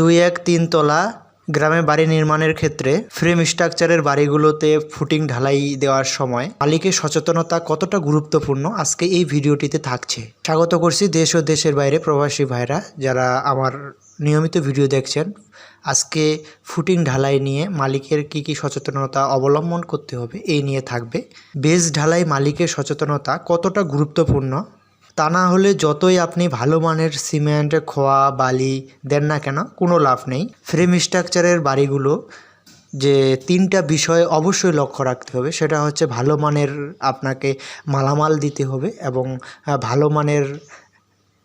দুই এক তিন তলা গ্রামে বাড়ি নির্মাণের ক্ষেত্রে ফ্রেম স্ট্রাকচারের বাড়িগুলোতে ফুটিং ঢালাই দেওয়ার সময় মালিকের সচেতনতা কতটা গুরুত্বপূর্ণ আজকে এই ভিডিওটিতে থাকছে। স্বাগত করছি দেশ ও দেশের বাইরে প্রবাসী ভাইরা যারা আমার নিয়মিত ভিডিও দেখছেন। আজকে ফুটিং ঢালাই নিয়ে মালিকের কি কি সচেতনতা অবলম্বন করতে হবে এই নিয়ে থাকবে। বেজ ঢালাই মালিকের সচেতনতা কতটা গুরুত্বপূর্ণ তা না হলে যতই আপনি ভালো মানের সিমেন্ট, খোয়া, বালি দেন না কেন, কোনো লাভ নেই। ফ্রেম স্ট্রাকচারের বাড়িগুলো যে তিনটা বিষয় অবশ্যই লক্ষ্য রাখতে হবে, সেটা হচ্ছে ভালো মানের আপনাকে মালামাল দিতে হবে এবং ভালো মানের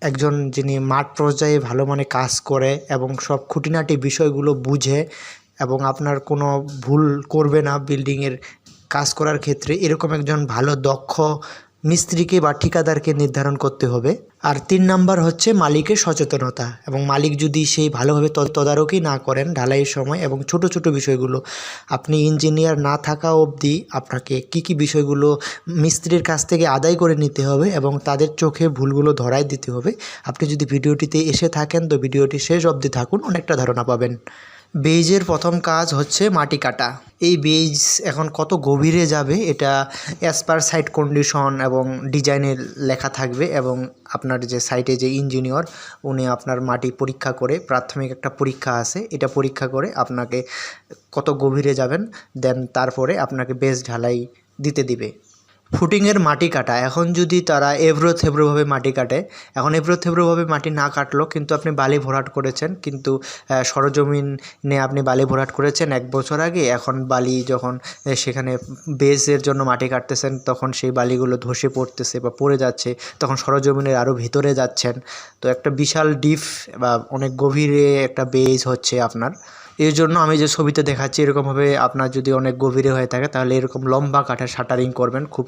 একজন যিনি মাঠ পর্যায়ে ভালো মানে কাজ করে এবং সব খুঁটিনাটি বিষয়গুলো বুঝে এবং আপনার কোনো ভুল করবে না বিল্ডিংয়ের কাজ করার ক্ষেত্রে, এরকম একজন ভালো দক্ষ মিস্ত্রিকে বা ঠিকাদারকে নির্ধারণ করতে হবে। আর তিন নাম্বার হচ্ছে মালিকের সচেতনতা এবং মালিক যদি সেই ভালোভাবে তদ- তদারকি না করেন ঢালাইয়ের সময় এবং ছোট ছোট বিষয়গুলো, আপনি ইঞ্জিনিয়ার না থাকা অবধি আপনাকে কি কি বিষয়গুলো মিস্ত্রির কাছ থেকে আদায় করে নিতে হবে এবং তাদের চোখে ভুলগুলো ধরাই দিতে হবে, আপনি যদি ভিডিওটিতে এসে থাকেন তো ভিডিওটি শেষ অবধি থাকুন, অনেকটা ধারণা পাবেন। বেইজের প্রথম কাজ হচ্ছে মাটি কাটা। এই বেইজ এখন কত গভীরে যাবে এটা অ্যাজ পার সাইট কন্ডিশন এবং ডিজাইনে লেখা থাকবে এবং আপনার যে সাইটে যে ইঞ্জিনিয়র উনি আপনার মাটি পরীক্ষা করে, প্রাথমিক একটা পরীক্ষা আছে, এটা পরীক্ষা করে আপনাকে কত গভীরে যাবেন দেন তারপরে আপনাকে বেস ঢালাই দিতে দিবে। ফুটিংয়ের মাটি কাটা এখন যদি তারা এব্রো থেব্রোভাবে মাটি কাটে, এখন এব্রো থেব্রোভাবে মাটি না কাটলো, কিন্তু আপনি বালি ভরাট করেছেন, কিন্তু সরজমিনে আপনি বালি ভরাট করেছেন এক বছর আগে, এখন বালি যখন সেখানে বেসের জন্য মাটি কাটতেছেন, তখন সেই বালিগুলো ধসে পড়তেছে বা পড়ে যাচ্ছে, তখন সরজমিনের আরও ভিতরে যাচ্ছেন। তো একটা বিশাল ডিপ বা অনেক গভীরে একটা বেজ হচ্ছে আপনার। এর জন্য আমি যে ছবিতে দেখাচ্ছি, এরকমভাবে আপনার যদি অনেক গভীরে হয়ে থাকে, তাহলে এরকম লম্বা কাঠের শাটারিং করবেন খুব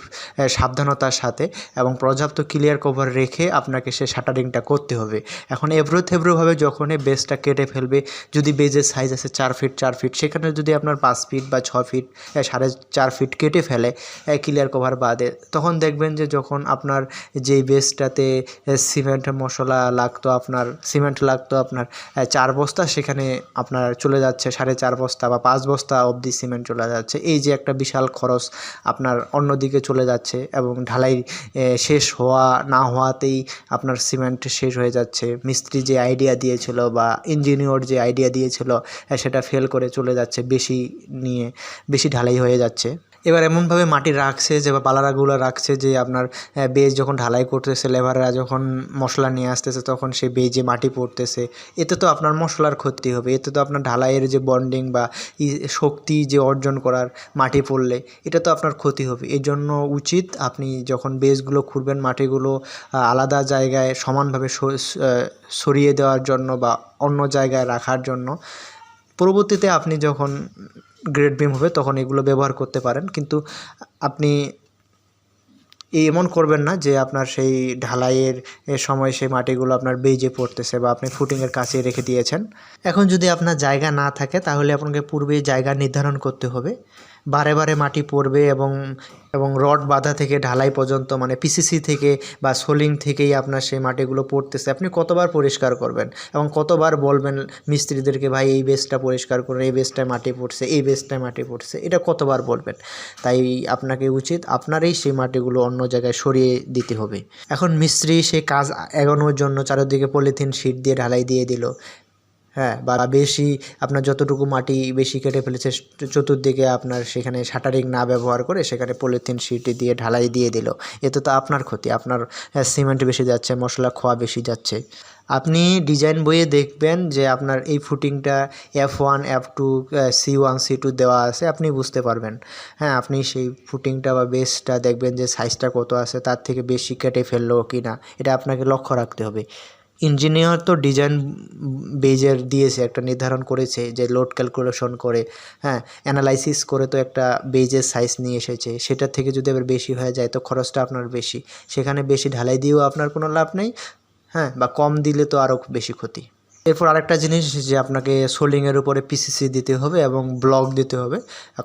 সাবধানতার সাথে এবং পর্যাপ্ত ক্লিয়ার কভার রেখে আপনাকে সে শাটারিংটা করতে হবে। এখন এব্রো থেব্রোভাবে যখন এই বেসটা কেটে ফেলবে, যদি বেজের সাইজ আছে চার ফিট চার ফিট সেখানে যদি আপনার পাঁচ ফিট বা ছ ফিট সাড়ে চার ফিট কেটে ফেলে ক্লিয়ার কভার বাদে, তখন দেখবেন যে যখন আপনার যেই বেসটাতে সিমেন্ট মশলা লাগতো আপনার সিমেন্ট লাগতো আপনার চার বস্তা, সেখানে আপনার চলে যাচ্ছে, সাড়ে চার বস্তা বা পাঁচ বস্তা অবধি সিমেন্ট চলে যাচ্ছে। এই যে একটা বিশাল খরচ আপনার অন্যদিকে চলে যাচ্ছে এবং ঢালাই শেষ হওয়া, না হওয়াতেই আপনার সিমেন্ট শেষ হয়ে যাচ্ছে। মিস্ত্রি যে আইডিয়া দিয়েছিল বা ইঞ্জিনিয়র যে আইডিয়া দিয়েছিল সেটা ফেল করে চলে যাচ্ছে বেশি নিয়ে, বেশি ঢালাই হয়ে যাচ্ছে। এবার এমনভাবে মাটি রাখছে যে বা পালারাগুলো রাখছে যে আপনার বেজ যখন ঢালাই করতেছে, লেবাররা যখন মশলা নিয়ে আসতেছে, তখন সে বেজে মাটি পড়তেছে। এতে তো আপনার মশলার ক্ষতি হবে। এতে তো আপনার ঢালাইয়ের যে বন্ডিং বা শক্তি যে অর্জন করার মাটি পড়লে, এটা তো আপনার ক্ষতি হবে। এই জন্য উচিত আপনি যখন বেজগুলো খুঁড়বেন, মাটিগুলো আলাদা জায়গায় সমানভাবে সরিয়ে দেওয়ার জন্য বা অন্য জায়গায় রাখার জন্য, পরবর্তীতে আপনি যখন গ্রেড বিম হবে, তখন এগুলো ব্যবহার করতে পারেন। কিন্তু আপনি এমন করবেন না যে আপনার সেই ঢালাইয়ের সময় সেই মাটিগুলো আপনার বেজে পড়তেছে বা আপনি ফুটিংয়ের কাছে রেখে দিয়েছেন। এখন যদি আপনার জায়গা না থাকে, তাহলে আপনাকে পূর্বেই জায়গা নির্ধারণ করতে হবে। বারে বারে মাটি পড়বে এবং এবং রড বাঁধা থেকে ঢালাই পর্যন্ত মানে পিসিসি থেকে বা সোলিং থেকেই আপনার সেই মাটিগুলো পড়তেছে। আপনি কতবার পরিষ্কার করবেন? এবং কতবার বলবেন মিস্ত্রিদেরকে, ভাই, এই বেসটা পরিষ্কার করুন, এই বেসটায় মাটি পড়ছে, এই বেসটায় মাটি পড়ছে এটা কতবার বলবেন? তাই আপনাকে উচিত আপনারই সেই মাটিগুলো অন্য জায়গায় সরিয়ে দিতে হবে। এখন মিস্ত্রি সেই কাজ এগোনোর জন্য চারিদিকে পলিথিন শিট দিয়ে ঢালাই দিয়ে দিল। হ্যাঁ বা বেশি আপনার যতটুকু মাটি বেশি কেটে ফেলেছে, চতুর্দিকে আপনার সেখানে শাটারিং না ব্যবহার করে সেখানে পলিথিন শিট দিয়ে ঢালাই দিয়ে দিল। এতে তো আপনার ক্ষতি, আপনার সিমেন্ট বেশি যাচ্ছে, মশলা খোয়া বেশি যাচ্ছে। আপনি ডিজাইন বইয়ে দেখবেন যে আপনার এই ফুটিংটা F one F two C one C two দেওয়া আছে, আপনি বুঝতে পারবেন। হ্যাঁ আপনি সেই ফুটিংটা বা বেসটা দেখবেন যে সাইজটা কত আছে, তার থেকে বেশি কেটে ফেলল কি না এটা আপনাকে লক্ষ্য রাখতে হবে। ইঞ্জিনিয়ার তো ডিজাইন বেজের দিয়েছে, একটা নির্ধারণ করেছে যে লোড ক্যালকুলেশন করে হ্যাঁ অ্যানালাইসিস করে তো একটা বেজের সাইজ নিয়ে এসেছে। সেটা থেকে যদি আবার বেশি হয়ে যায় তো খরচটা আপনার বেশি। সেখানে বেশি ঢালাই দিয়েও আপনার কোনো লাভ নেই হ্যাঁ বা কম দিলে তো আরও বেশি ক্ষতি। এরপর আরেকটা জিনিস যে আপনাকে সোলিংয়ের উপরে পিসিসি দিতে হবে এবং ব্লক দিতে হবে।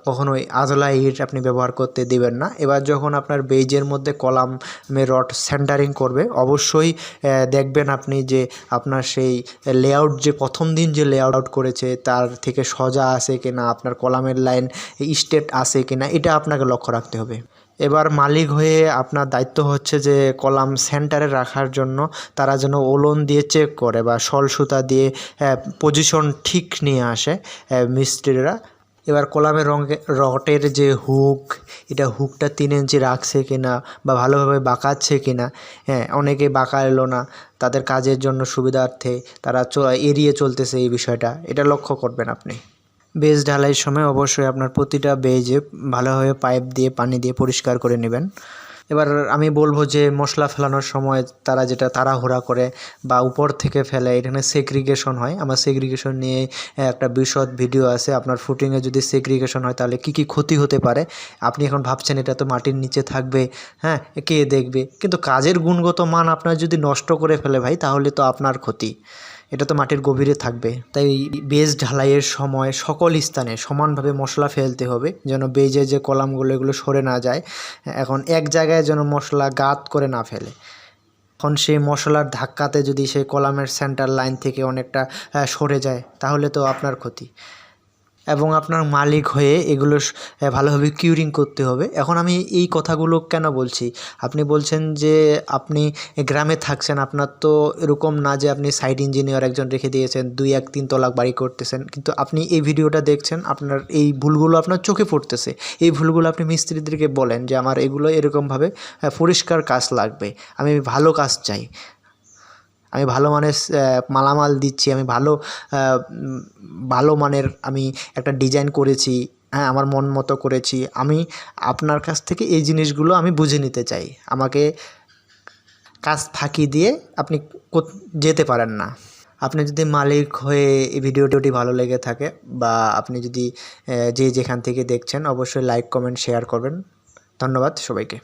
কখনোই আজলা ইট আপনি ব্যবহার করতে দিবেন না। এবার যখন আপনার বেজের মধ্যে কলামে রড সেন্টারিং করবে, অবশ্যই দেখবেন আপনি যে আপনার সেই লেআউট যে প্রথম দিন যে লেআউট করেছে, তার থেকে সজা আছে কিনা, আপনার কলামের লাইন স্টেট আছে কিনা, এটা আপনাকে লক্ষ্য রাখতে হবে। এবার মালিক হয়ে আপনার দায়িত্ব হচ্ছে যে কলাম সেন্টারে রাখার জন্য। তারা যেন ওলন দিয়ে চেক করে বা সল সুতা দিয়ে পজিশন ঠিক নিয়ে আসে মিস্ত্রিরা। এবার কলামের রঙে, রটের যে হুক এটা হুকটা তিন ইঞ্চি রাখছে কিনা বা ভালোভাবে বাঁকাচ্ছে কিনা হ্যাঁ অনেকে বাঁকা এলো না, তাদের কাজের জন্য সুবিধার্থে তারা এড়িয়ে চলতেছে এই বিষয়টা। এটা লক্ষ্য করবেন আপনি। বেজ ঢালাইয়ের সময় অবশ্যই আপনার প্রতিটা বেজে ভালোভাবে পাইপ দিয়ে, পানি দিয়ে পরিষ্কার করে নেবেন। এবার আমি বলব যে মশলা ফেলানোর সময় তারা যেটা তাড়াহুড়া করে বা উপর থেকে ফেলে, এখানে সেগ্রিগেশন হয়। আমার সেগ্রিগেশন নিয়ে একটা বিশদ ভিডিও আছে। আপনার ফুটিংয়ে যদি সেগ্রিগেশন হয়, তাহলে কি কি ক্ষতি হতে পারে? আপনি এখন ভাবছেন এটা তো মাটির নিচে থাকবে হ্যাঁ? কে দেখবে? কিন্তু কাজের গুণগত মান আপনার যদি নষ্ট করে ফেলে ভাই, তাহলে তো আপনার ক্ষতি। এটা তো মাটির গভীরে থাকবে। তাই বেজ ঢালাইয়ের সময় সকল স্থানে সমানভাবে মশলা ফেলতে হবে, যেন বেজে যে কলামগুলো, এগুলো সরে না যায়। এখন এক জায়গায় যেন মশলা গাত করে না ফেলে। এখন সেই মশলার ধাক্কাতে যদি সেই কলামের সেন্টার লাইন থেকে অনেকটা সরে যায়, তাহলে তো আপনার ক্ষতি। এবং আপনার মালিক হয়ে এগুলো ভালোভাবে কিউরিং করতে হবে। এখন আমি এই কথাগুলো কেন বলছি? আপনি বলছেন যে আপনি গ্রামে থাকছেন, আপনার তো এরকম না যে আপনি সাইট ইঞ্জিনিয়ার একজন রেখে দিয়েছেন, দুই এক তিন তলাক বাড়ি করতেছেন। কিন্তু আপনি এই ভিডিওটা দেখছেন, আপনার এই ভুলগুলো আপনার চোখে পড়তেছে। এই ভুলগুলো আপনি মিস্ত্রিদেরকে বলেন যে, আমার এগুলো এরকমভাবে পরিষ্কার কাজ লাগবে। আমি ভালো কাজ চাই। আমি ভালো মানের মালামাল দিচ্ছি, আমি ভালো ভালো মানের আমি একটা ডিজাইন করেছি হ্যাঁ আমার মন মতো করেছি। আমি আপনার কাছ থেকে এই জিনিসগুলো আমি বুঝে নিতে চাই। আমাকে কাজ ফাঁকি দিয়ে আপনি যেতে পারেন না। আপনি যদি মালিক হয়ে এই ভিডিওটি ভালো লেগে থাকে বা আপনি যদি যে যেখান থেকে দেখছেন, অবশ্যই লাইক কমেন্ট শেয়ার করবেন। ধন্যবাদ সবাইকে।